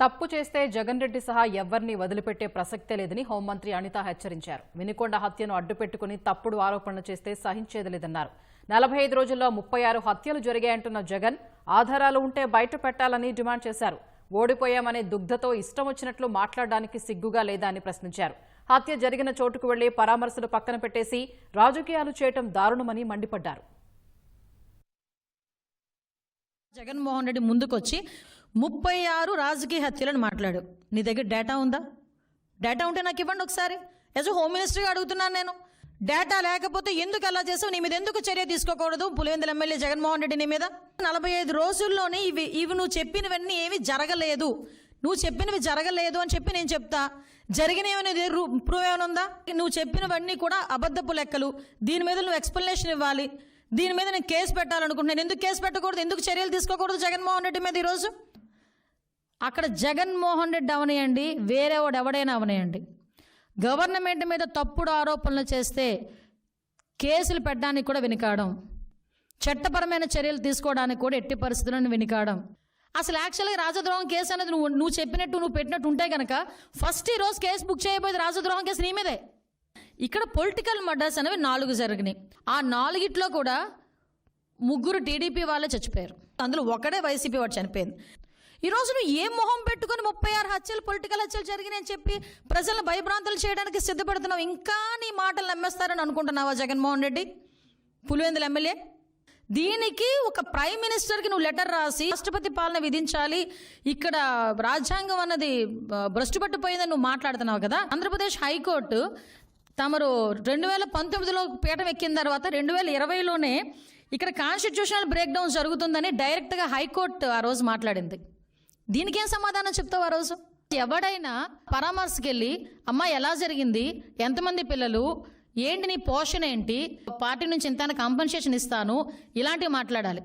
తప్పు చేస్తే జగన్ రెడ్డి సహా ఎవ్వరిని వదిలిపెట్టే ప్రసక్తే లేదని హోంమంత్రి అనిత హెచ్చరించారు. వినుకొండ హత్యను అడ్డుపెట్టుకుని తప్పుడు ఆరోపణలు చేస్తే సహించేది లేదన్నారు. నలభై ఐదు రోజుల్లో ముప్పై ఆరు హత్యలు జరిగాయంటున్న జగన్ ఆధారాలు ఉంటే బయట పెట్టాలని డిమాండ్ చేశారు. ఓడిపోయామనే దుగ్ధతో ఇష్టం వచ్చినట్లు మాట్లాడడానికి సిగ్గుగా లేదా అని ప్రశ్నించారు. హత్య జరిగిన చోటుకు వెళ్ళి పరామర్శలు పక్కన పెట్టేసి రాజకీయాలు చేయటం దారుణమని మండిపడ్డారు. జగన్మోహన్ రెడ్డి ముందుకొచ్చి ముప్పై ఆరు రాజకీయ హత్యలను మాట్లాడు. నీ దగ్గర డేటా ఉందా? డేటా ఉంటే నాకు ఇవ్వండి ఒకసారి. యాజ్ హోమ్ మినిస్టర్గా అడుగుతున్నాను నేను. డేటా లేకపోతే ఎందుకు అలా చేసావు? నీ మీద ఎందుకు చర్య తీసుకోకూడదు? పులివెందుల ఎమ్మెల్యే జగన్మోహన్ రెడ్డి నీ మీద? నలభై ఐదు రోజుల్లోనే ఇవి ఇవి నువ్వు చెప్పినవన్నీ ఏవి జరగలేదు. నువ్వు చెప్పినవి జరగలేదు అని చెప్పి నేను చెప్తా. జరిగినవి ప్రూవ్ ఏమైనా ఉందా? నువ్వు చెప్పినవన్నీ కూడా అబద్ధపు లెక్కలు. దీని మీద నువ్వు ఎక్స్ప్లెనేషన్ ఇవ్వాలి. దీని మీద నేను కేసు పెట్టాలనుకుంటున్నాను. ఎందుకు కేసు పెట్టకూడదు? ఎందుకు చర్యలు తీసుకోకూడదు జగన్మోహన్ రెడ్డి మీద ఈరోజు? అక్కడ జగన్మోహన్ రెడ్డి అవనేయండి వేరేవాడు ఎవడైనా అవనేయండి. గవర్నమెంట్ మీద తప్పుడు ఆరోపణలు చేస్తే కేసులు పెట్టడానికి కూడా వెనుకాడం. చట్టపరమైన చర్యలు తీసుకోవడానికి కూడా ఎట్టి పరిస్థితులను వెనుకాడం. అసలు యాక్చువల్గా రాజద్రోహం కేసు అనేది నువ్వు నువ్వు చెప్పినట్టు నువ్వు పెట్టినట్టు ఉంటే కనుక ఫస్ట్ ఈ రోజు కేసు బుక్ చేయబోయేది రాజద్రోహం కేసు నీ మీదే. ఇక్కడ పొలిటికల్ మర్డర్స్ అనేవి నాలుగు జరిగినాయి. ఆ నాలుగిట్లో కూడా ముగ్గురు టీడీపీ వాళ్ళే చచ్చిపోయారు. అందులో ఒకడే వైసీపీ వాడు చనిపోయింది. ఈ రోజు నువ్వు ఏ మొహం పెట్టుకొని ముప్పై ఆరు హత్యలు పొలిటికల్ హత్యలు జరిగినాయని చెప్పి ప్రజలను భయభ్రాంతులు చేయడానికి సిద్ధపడుతున్నావు? ఇంకా నీ మాటలు నమ్మేస్తారని అనుకుంటున్నావా జగన్మోహన్ రెడ్డి? పులివెందుల ఎమ్మెల్యే? దీనికి ఒక ప్రైమ్ మినిస్టర్కి నువ్వు లెటర్ రాసి రాష్ట్రపతి పాలన విధించాలి. ఇక్కడ రాజ్యాంగం అన్నది ఆ, నువ్వు మాట్లాడుతున్నావు కదా? ఆంధ్రప్రదేశ్ హైకోర్టు తమరు రెండు వేల పంతొమ్మిదిలో పీఠం ఎక్కిన తర్వాత రెండు వేల ఇరవైలోనే ఇక్కడ కాన్స్టిట్యూషనల్ బ్రేక్ డౌన్ జరుగుతుందని డైరెక్ట్గా హైకోర్టు ఆ రోజు మాట్లాడింది. దీనికేం సమాధానం చెప్తావు ఆ రోజు? ఎవడైనా పరామర్శకి వెళ్ళి అమ్మ ఎలా జరిగింది? ఎంతమంది పిల్లలు? ఏంటి నీ పోషణ ఏంటి? పార్టీ నుంచి ఇంత కాంపన్సేషన్ ఇస్తాను. ఇలాంటివి మాట్లాడాలి.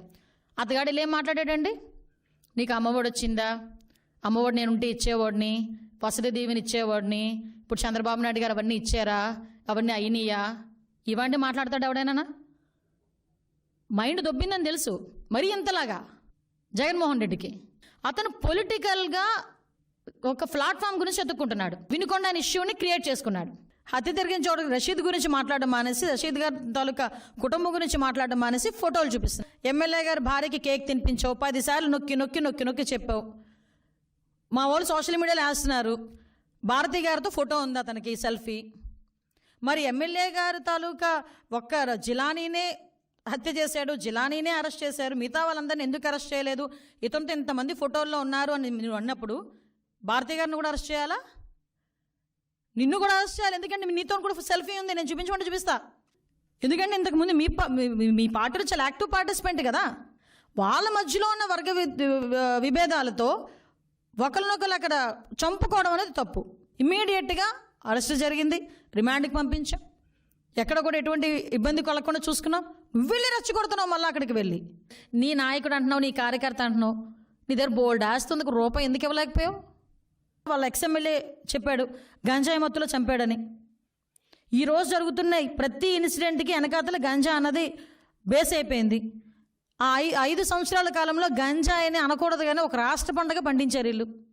అతగాడు ఏం మాట్లాడాడండి? నీకు అమ్మఒడి వచ్చిందా? అమ్మఒడి నేను ఉంటే ఇచ్చేవాడిని? వసతి దీవెని ఇచ్చేవాడిని? ఇప్పుడు చంద్రబాబు నాయుడు గారు అవన్నీ ఇచ్చారా? అవన్నీ అయినయా? ఇవన్నీ మాట్లాడతాడు ఎవడైనా మైండ్ దొబ్బిందని తెలుసు. మరీ ఇంతలాగా? జగన్మోహన్ రెడ్డికి. అతను పొలిటికల్గా ఒక ప్లాట్ఫామ్ గురించి వెతుక్కుంటున్నాడు. వినుకొండ అనే ఇష్యూని క్రియేట్ చేసుకున్నాడు. హత్య తిరిగిన చోట రషీద్ గురించి మాట్లాడడం మానేసి రషీద్ గారి తాలూకా కుటుంబం గురించి మాట్లాడడం మానేసి ఫోటోలు చూపిస్తుంది. ఎమ్మెల్యే గారి భార్యకి కేక్ తినిపించావు పది సార్లు నొక్కి నొక్కి నొక్కి నొక్కి చెప్పావు. మా వాళ్ళు సోషల్ మీడియాలో వేస్తున్నారు. భారతి గారితో ఫోటో ఉంది అతనికి సెల్ఫీ. మరి ఎమ్మెల్యే గారి తాలూకా ఒక్క జిలానీనే హత్య చేశాడు జిలానీనే అరెస్ట్ చేశారు. మిగతా వాళ్ళందరినీ ఎందుకు అరెస్ట్ చేయలేదు? ఇతనితో ఇంతమంది ఫోటోల్లో ఉన్నారు అని నువ్వు అన్నప్పుడు భారతి గారిని కూడా అరెస్ట్ చేయాలా? నిన్ను కూడా అరెస్ట్ చేయాలి. ఎందుకంటే నీతో కూడా సెల్ఫీ ఉంది. నేను చూపించమంటే చూపిస్తా. ఎందుకంటే ఇంతకుముందు మీ మీ- మీ- పార్టీలో చాలా యాక్టివ్ పార్టిసిపెంట్ కదా. వాళ్ళ మధ్యలో ఉన్న వర్గ వి- విభేదాలతో ఒకరినొకరు అక్కడ చంపుకోవడం అనేది తప్పు. ఇమ్మీడియట్గా అరెస్ట్ జరిగింది. రిమాండ్కి పంపించాం. ఎక్కడ కూడా ఎటువంటి ఇబ్బంది కలగకుండా చూసుకున్నాం. వెళ్ళి రెచ్చగొడుతున్నావు మళ్ళీ అక్కడికి వెళ్ళి. నీ నాయకుడు అంటున్నావు నీ కార్యకర్త అంటున్నావు నీ దగ్గర బోల్డ్ ఆస్తుంది రూపాయి ఎందుకు ఇవ్వలేకపోయావు? వాళ్ళ ఎక్స్ఎమ్మెల్యే చెప్పాడు గంజాయి మత్తులో చంపాడని. ఈరోజు జరుగుతున్నాయి ప్రతి ఇన్సిడెంట్కి వెనకాతల గంజా అన్నది బేస్ అయిపోయింది. ఆ ఐ ఐదు సంవత్సరాల కాలంలో గంజాయిని అనకూడదు కానీ ఒక రాష్ట్ర పండుగ పండించారు వీళ్ళు.